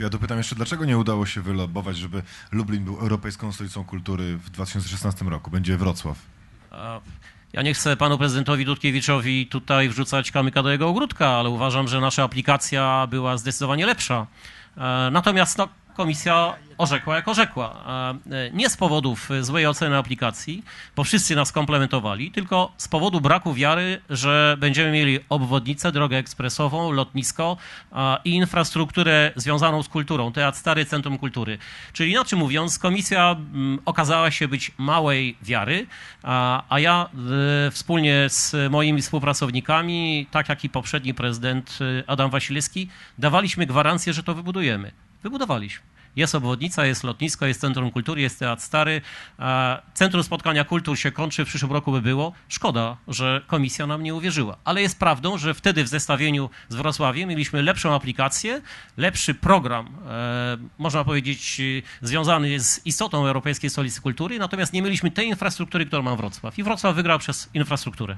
Ja dopytam jeszcze, dlaczego nie udało się wylobować, żeby Lublin był Europejską Stolicą Kultury w 2016 roku? Będzie Wrocław. Ja nie chcę panu prezydentowi Dudkiewiczowi tutaj wrzucać kamyka do jego ogródka, ale uważam, że nasza aplikacja była zdecydowanie lepsza. E, Natomiast no, komisja orzekła jak orzekła. E, Nie z powodów złej oceny aplikacji, bo wszyscy nas komplementowali, tylko z powodu braku wiary, że będziemy mieli obwodnicę, drogę ekspresową, lotnisko i infrastrukturę związaną z kulturą, Teatr Stary Centrum Kultury. Czyli inaczej mówiąc, komisja mm, okazała się być małej wiary, a, a ja e, wspólnie z moimi współpracownikami, tak jak i poprzedni prezydent e, Adam Wasilewski, dawaliśmy gwarancję, że to wybudujemy. Wybudowaliśmy. Jest obwodnica, jest lotnisko, jest Centrum Kultury, jest Teatr Stary. Centrum Spotkania Kultur się kończy, w przyszłym roku by było. Szkoda, że komisja nam nie uwierzyła. Ale jest prawdą, że wtedy w zestawieniu z Wrocławiem mieliśmy lepszą aplikację, lepszy program, e, można powiedzieć, e, związany z istotą Europejskiej Stolicy Kultury, natomiast nie mieliśmy tej infrastruktury, którą ma Wrocław. I Wrocław wygrał przez infrastrukturę.